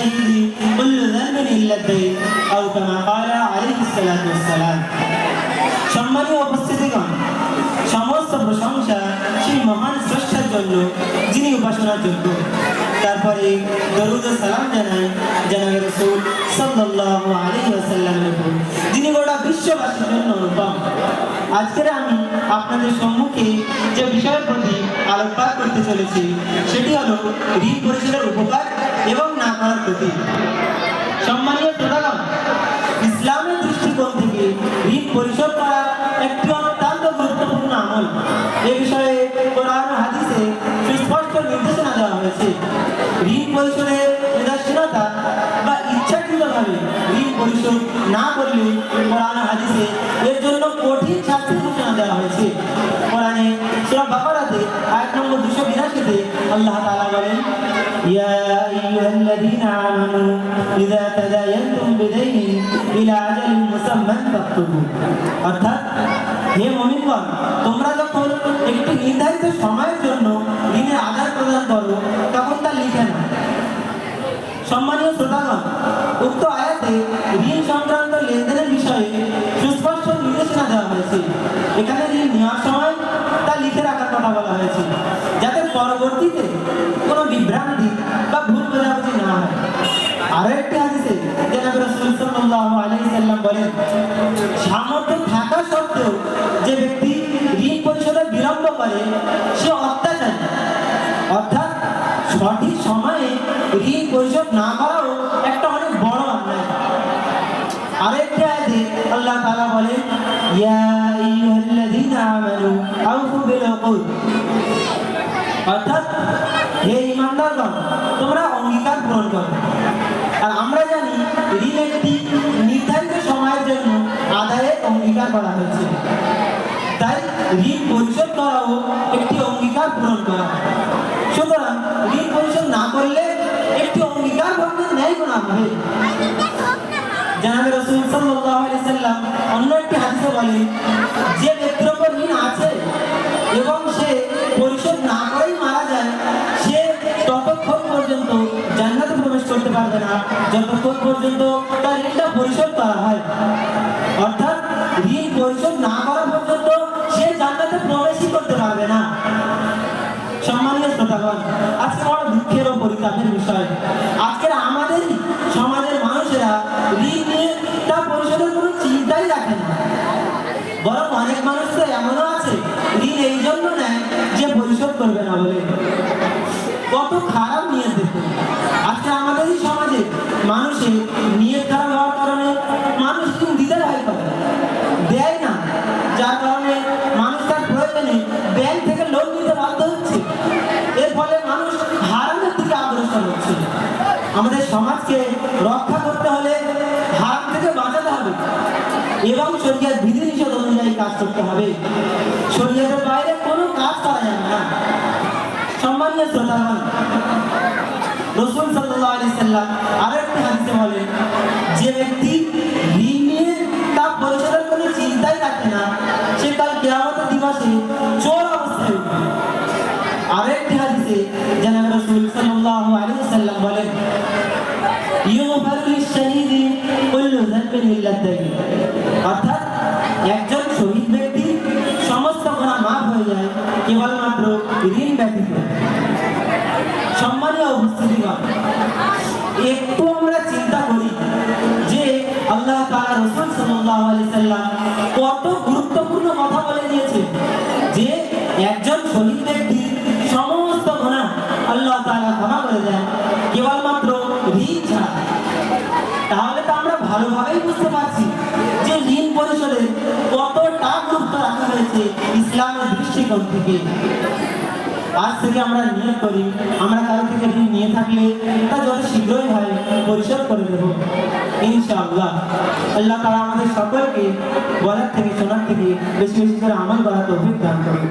الشهيد كل ذنب إلا الدين أو كما قال عليه الصلاة والسلام সম্মানীয় উপস্থিতিগণ সমস্ত প্রশংসা সেই মহান স্রষ্টার জন্য যিনি উপাসনার যোগ্য তারপরে দরুদ ও সালাম জানাই জানাবে রসুল সাল্লাল্লাহু আলাইহি ওয়াসাল্লামের উপর যিনি গোটা বিশ্ববাসীর জন্য অনুপম আজকের আমি আপনাদের সম্মুখে যে বিষয়ের প্রতি আলোকপাত করতে চলেছি সেটি হলো ঋণ পরিশোধের উপকার এবং না করার প্রতি। সম্মানীয় শ্রোতাগণ ইসলামের দৃষ্টিকোণ থেকে ঋণ পরিশোধ করা একটি অত্যন্ত গুরুত্বপূর্ণ আমল। এ বিষয়ে কোরআন হাদিসে সুস্পষ্ট নির্দেশনা দেওয়া হয়েছে। ঋণ পরিশোধের উদাসীনতা বা ইচ্ছাকৃতভাবে ঋণ পরিশোধ না করলে কোরআন হাদিসে এর জন্য কঠিন শাস্তির ঘোষণা দেওয়া হয়েছে। সূরা বাকারাতে, আয়াত নম্বর দুশো বিরাশিতে আল্লাহ তাআলা বলেন, ইয়া আইয়ুহাল্লাযীনা আমানু ইযা তাদায়ানতুম বিদাইনিন ইলা আজালিন মুসাম্মান ফাকতুবু অর্থাৎ, হে মুমিনগণ, তোমরা যখন একটি নির্ধারিত সময়ের জন্য ঋণের আদান প্রদান করো, তখন তা লিখে নাও। সম্মানীয় শ্রোতাগণ, উক্ত আয়াতে ঋণ সংক্রান্ত লেনদেনের আরও একটি হাদিসে জনাব রাসূল সাল্লাল্লাহু আলাইহি সাল্লাম বলেন, সামর্থ্য থাকা সত্ত্বেও যে ব্যক্তি ঋণ পরিশোধে বিলম্ব করে, সে অত্যাচারী। অর্থাৎ সঠিক সময়ে ঋণ পরিশোধ না করাও একটা অনেক বড় অন্যায়। আরেকটি আয়াতে আল্লাহ তাআলা বলেন, ইয়া আইয়ুহাল্লাযীনা আমানু আউফু বিল উকুদ অর্থাৎ, হে ইমানদারগণ তোমরা অঙ্গীকার পূরণ করো। করা হয়েছে। তাই ঋণ পরিশোধ করাও একটি অঙ্গীকার পূরণ করা। সুতরাং ঋণ পরিশোধ না করলে একটি অঙ্গীকার ভঙ্গের ন্যায় করা হবে। জানাবে রসুল সাল্লাম, অন্য একটি হাদিসে বলে, যে ব্যক্তির উপর ঋণ আছে এবং সে পরিশোধ না করেই মারা যায়, সে ততক্ষণ পর্যন্ত জান্নাতে প্রবেশ করতে পারবে না। যতক্ষণ পর্যন্ত তার ঋণটা পরিশোধ করা হয়। অর্থাৎ ঋণ পরিশোধ না করা পর্যন্ত সে জান্নাতে প্রবেশই করতে পারবে না। সম্মানীয় শ্রোতাগণ, আজকে বড় দুঃখের ও পরিতাপের বিষয়। আজকের আমাদের সমাজের মানুষেরা ঋণ নিয়ে তা পরিশোধের কোনো চিন্তাই রাখে না। বরং অনেক মানুষ তো এমনও আছে, ঋণ এই জন্য নেয় যে পরিশোধ করবে না বলে। কত খারাপ নিয়ত দেখুন। আজকে আমাদের সমাজে মানুষের নিয়ত খারাপ হওয়ার কারণে মানুষ ঋণ দিতে ভয় করে দেয় না যার কারণে মানুষ তার ব্যাংক থেকে লোন নিতে বাধ্য হচ্ছে। এর ফলে মানুষ হারামের দিকে অগ্রসর হচ্ছে। আমাদের সমাজকে রক্ষা করতে হলে হারাম থেকে বাঁচাতে হবে। এবং শরীয়ত বিধিনিষেধ অনুযায়ী কাজ করতে হবে। শরীরের বাইরে কোনো কাজ করা যাবে না। সম্মানীয় শ্রোতাগণ দিবসে চোর অবস্থায় উঠবে আরেকটি হাদিসে জানাব রাসূল সাল্লাল্লাহু আলাইহি সাল্লাম বলেন ইউগফারু লিশ-শাহীদি কুল্লু যানবিন ইল্লা একটু সমস্ত আল্লাহ কেবলমাত্র ঋণ ছাড়া। তাহলে তো আমরা ভালোভাবেই বুঝতে পারছি যে ঋণ পরিশোধে কতটা রাখা হয়েছে থেকে। আজ থেকে আমরা নিয়োগ করি, আমরা কারও থেকে ঋণ নিয়ে থাকলে তা যত শীঘ্রই হয় পরিশোধ করে দেবো। ইনশাআল্লাহ। আল্লাহ তারা আমাদের সকলকে বলার থেকে, শোনার থেকে বেশি বেশি করে আমল করার তৌফিক দান করুন।